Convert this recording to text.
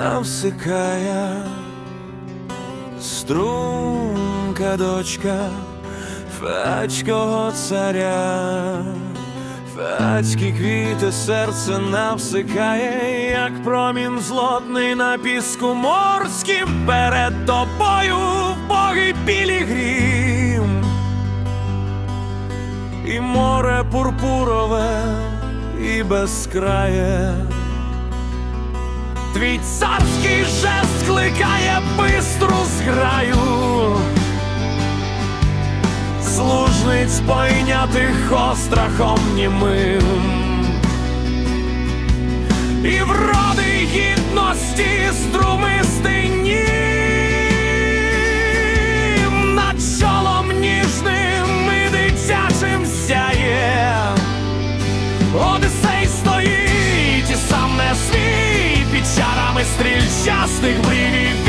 навсикає струнка дочка фатського царя, фатські квіти серце навсикає, як промін злотний на піску морським. Перед тобою боги пілігрім і море пурпурове і безкрає. Твій царський жест кликає бистру зграю. Служниць пойнятих острахом німим. І вроди гідності струмистий нім Над чолом ніжним і дитячим сяє. Одисей стоїть і сам не чарами стрільчастих брівів